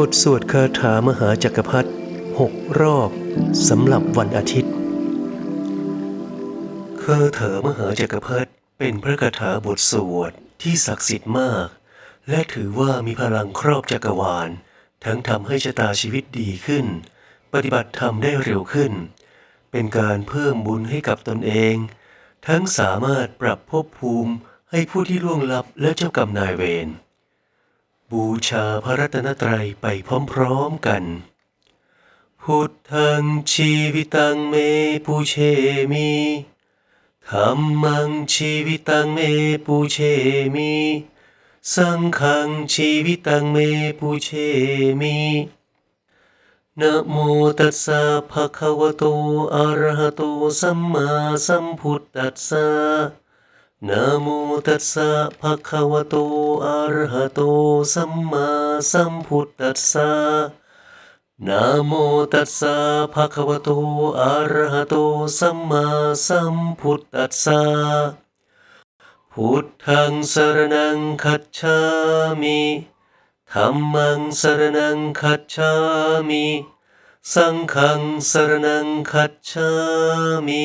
บทสวดคาถามหาจักรพรรดิหกรอบสำหรับวันอาทิตย์คาถามหาจักรพรรดิเป็นพระคาถาบทสวดที่ศักดิ์สิทธิ์มาก และถือว่ามีพลังครอบจักรวาล ทั้งทำให้ชะตาชีวิตดีขึ้น ปฏิบัติธรรมได้เร็วขึ้น เป็นการเพิ่มบุญให้กับตนเอง ทั้งสามารถปรับภพภูมิให้ผู้ที่ล่วงลับและเจ้ากรรมนายเวร บูชาพระรัตนตรัยไปพร้อมๆกัน พุทธังชีวิตังเมปูเชมิธรรมังชีวิตังเมปูเชมิสังฆังชีวิตังเมปูเชมินะโมตัสสะภะคะวะโตอะระหะโตสัมมาสัมพุทธัสสะ นะโมตัสสะภะคะวะโตอะระหะโตสัมมาสัมพุทธัสสะนะโมตัสสะภะคะวะโตอะระหะโตสัมมาสัมพุทธัสสะพุทธังสรณังคัจฉามิธัมมังสรณังคัจฉามิ สังฆังสรณังคัจฉามิ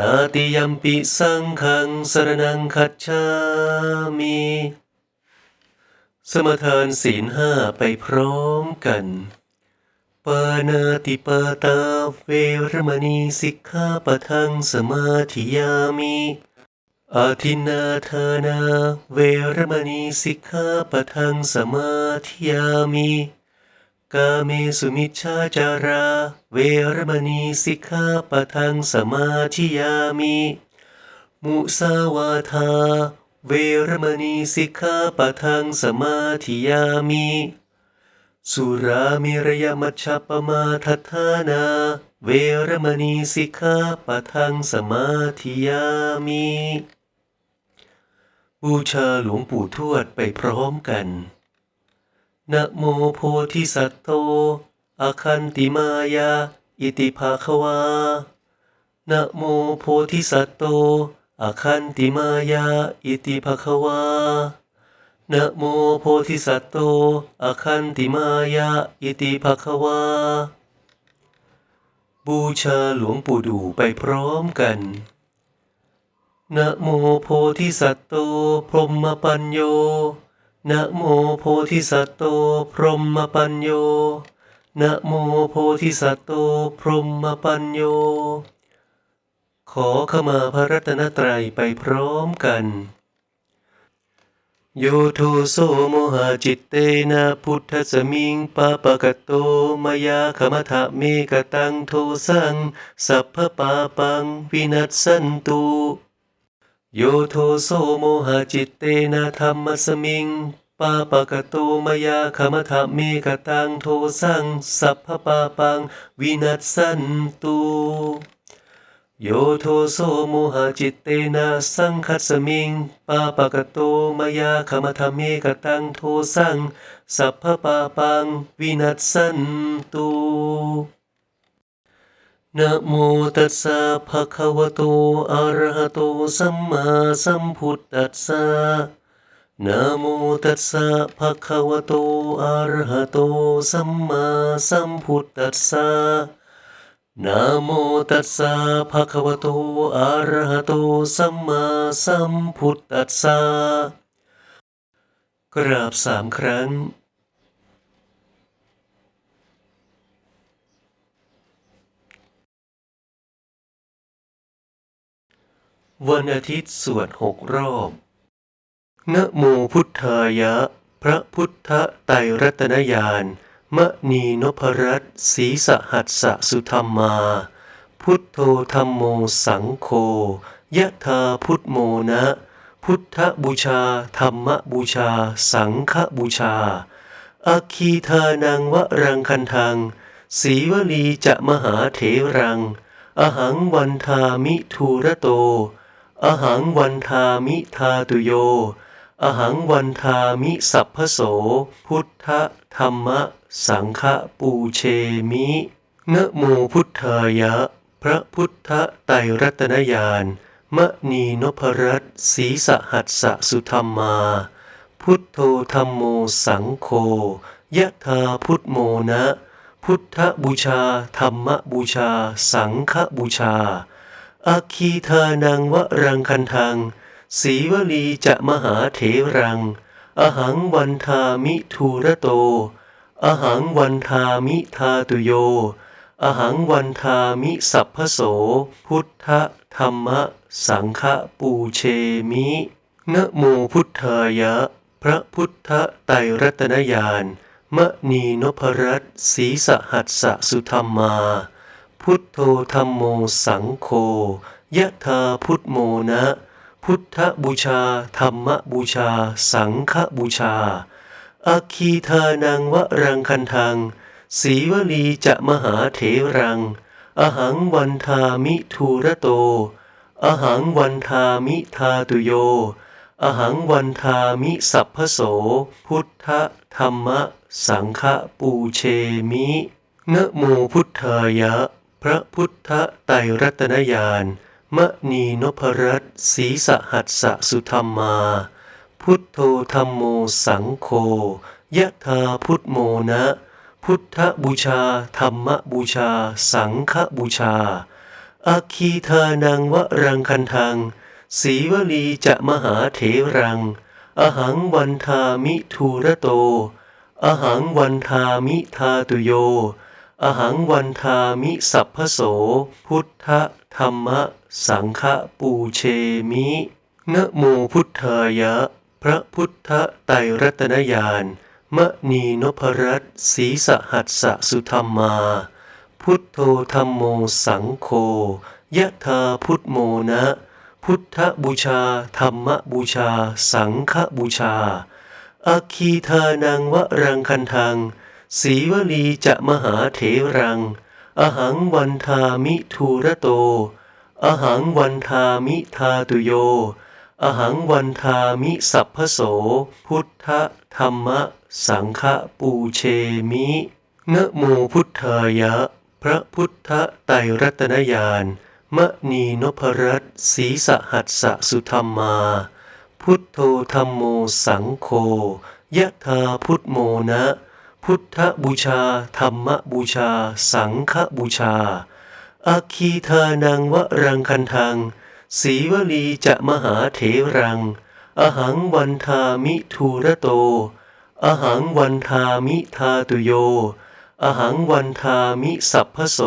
ตาติยัมปิสังฆังสรนังคัจฉามิ สมทานศีลห้าไปพร้อมกัน ปานาติปาตาเวรมณีสิกขาปะทังสมาธิยามิอาทินาทานา เวรมณีสิกขาปะทังสมาธิยามิ กาเมสุมิชฌาจารา เวรมณีสิกขาปะทังสมาธิยามิ มุสาวาทา เวรมณีสิกขาปะทังสมาธิยามิ สุรามิรยมัชฌปมาทัฏฐานา เวรมณีสิกขาปะทังสมาธิยามิ บูชาหลวงปู่ทวดไปพร้อมกัน นะโมโพธิสัตว์โตอาคันติมายา อิติภาควานะโมโพธิสัตว์โตอาคันติมายา อิติภาควานะโมโพธิสัตว์โตอาคันติมายา อิติภาควา บูชาหลวงปู่ดูไปพร้อมกันนะโมโพธิสัตว์โตพรหมปัญโย นะโมโพธิสัตว์โตพรหมปัญโยนะโมโพธิสัตว์โตพรหมปัญโย ขอขมาพระรัตนตรัยไปพร้อมกันโยโทโสโมหะจิตเตนะพุทธสมิงปะปะกะโตมายาขมทะเมกตังโทสัง สัพพปาปังวินัสสันตุ โยโทโสโมหะจิตเตนะธรรมสมิงปาปะกะโตมยาขมทะเมกะตังโทสังสัพพปาปังวินัสสันตุโยโทโสโมหะจิตเตนะสังคัสมิงปาปะกะโตมยาขมทะเมกะตังโทสังสัพพปาปังวินัสสันตุ นะโมตัสสะภะคะวะโต อะระหะโต สัมมาสัมพุทธัสสะนะโมตัสสะภะคะวะโต อะระหะโต สัมมาสัมพุทธัสสะนะโมตัสสะภะคะวะโต อะระหะโต สัมมาสัมพุทธัสสะกราบสามครั้ง วันอาทิตย์สวดหกรอบ นะโมพุทธายะ พระพุทธไตรรัตนญาณมณีนพรัตศีสหัสสะสุธรรมา พุทโธธรรมโมสังโฆยะธาพุทโมนะ พุทธบูชา ธรรมบูชา สังฆบูชาอาคีทานังวรังคันทังสีวลีจะมหาเถรัง อหังวันทามิทูระโต อหังวันทามิทาตุโย อหังวันทามิสัพพโส พุทธธรรมสังฆปูเชมินะโมพุทธายะ พระพุทธไตรรัตนญาณมณีนพรัตศีสหัสสะสุธรรมา พุทโธธรรมโมสังโฆยะธาพุทโมนะ พุทธบูชา ธรรมบูชา สังฆบูชา อาคีทานังวรังคันทังสีวลีจะมหาเถรัง อหังวันทามิทูระโต อหังวันทามิทาตุโย อหังวันทามิสัพพโส พุทธธรรมสังฆปูเชมินะโมพุทธายะ พระพุทธไตรรัตนญาณมณีนพรัตศีสหัสสะสุธรรมา พุทโธธรรมโมสังโฆยะธาพุทโมนะ พุทธบูชา ธรรมบูชา สังฆบูชาอาคีทานังวรังคันทังสีวลีจะมหาเถรัง อหังวันทามิทูระโต อหังวันทามิทาตุโย อหังวันทามิสัพพโส พุทธธรรมสังฆปูเชมินะโมพุทธายะ ระพุทธไตรรัตนญาณมณีนพรัตศีสหัสสะสุธรรมา พุทโธธรรมโมสังโฆยะธาพุทโมนะ พุทธบูชา ธรรมบูชา สังฆบูชาอาคีทานังวรังคันทังสีวลีจะมหาเถรัง อหังวันทามิทูระโต อหังวันทามิทาตุโย อหังวันทามิสัพพโส พุทธธรรมสังฆปูเชมินะโมพุทธายะ พระพุทธไตรรัตนญาณมณีนพรัตศีสหัสสะสุธรรมา พุทโธธรรมโมสังโฆยะธาพุทโมนะ พุทธบูชา ธรรมบูชา สังฆบูชา อคีทานังวรังคันทัง สีวลีจะมหาเถรัง อหังวันทามิทูระโต อหังวันทามิทาตุโย อหังวันทามิสัพพโส พุทธธรรมสังฆปูเชมินะโมพุทธายะ พระพุทธไตรรัตนญาณมณีนพรัตศีสหัสสะสุธรรมา พุทโธธรรมโมสังโฆยะธาพุทโมนะ พุทธบูชา ธรรมบูชา สังฆบูชาอาคีทานังวรังคันทังสีวลีจะมหาเถรัง อหังวันทามิทูระโต อหังวันทามิทาตุโย อหังวันทามิสัพพโส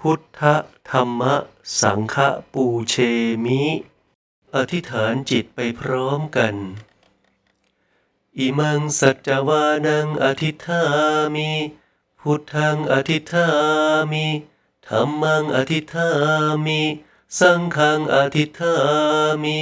พุทธธรรมสังฆปูเชมิ อธิษฐานจิตไปพร้อมกัน อิมังสัจจวานังอธิษฐามิพุทธังอธิษฐามิธรรมังอธิษฐามิสังฆังอธิษฐามิ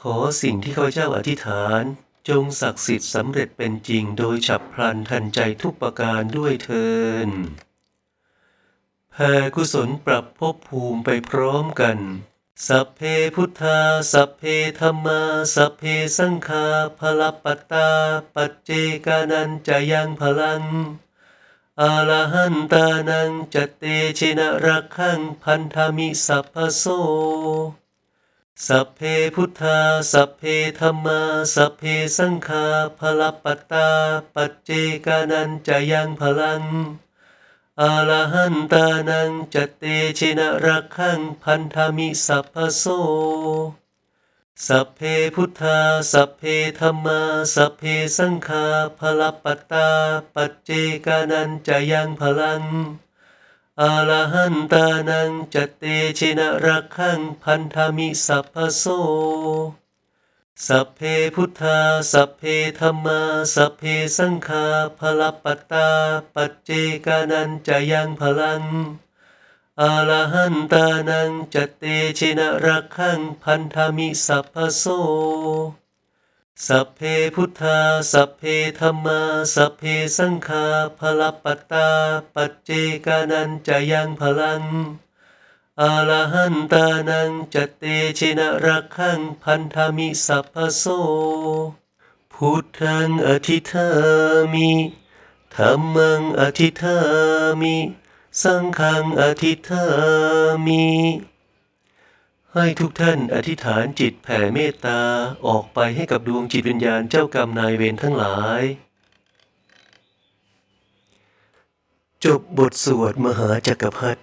ขอสิ่งที่ข้าพเจ้าอธิษฐาน จงศักดิ์สิทธิ์สำเร็จเป็นจริงโดยฉับพลันทันใจทุกประการด้วยเทินแผ่กุศลปรับภพภูมิไปพร้อมกัน สัพเพพุทธา สัพเพธรรมา สัพเพสังฆาพลปัตตา ปัจเจกานันจะยังพลังอาลหันตานังจเตเชนะรักขังพันธามิสัพพโส สัพเพพุทธา สัพเพธรรมา สัพเพสังฆาพลปัตตา ปัจเจกานันจะยังพลัง อาลาหันตานังจเตเชนรักขังพันธามิสัพพโส สัพเพพุทธา สัพเพธรรมา สัพเพสังฆาพลปัตตา ปัจเจกานันจะยังพลังอาลาหันตานังจเตเชนรักขังพันธามิสัพพโส สัพเพพุทธา สัพเพธรรมา สัพเพสังฆาพลปัตตา ปัจเจกานันจะยังพลังอาลหันตานังจเตเชนะรักขังพันธามิสัพพโส สัพเพพุทธา สัพเพธรรมา สัพเพสังฆาพลปัตตา ปัจเจกานันจะยังพลัง อาลาหันตานังจเตเชนรักขังพันธามิสัพพโสพุทธังอธิธามิธรรมังอธิธามิ สังฆังอธิธามิ ให้ทุกท่านอธิษฐานจิตแผ่เมตตาออกไปให้กับดวงจิตวิญญาณเจ้ากรรมนายเวรทั้งหลาย จบบทสวดมหาจักรพรรดิ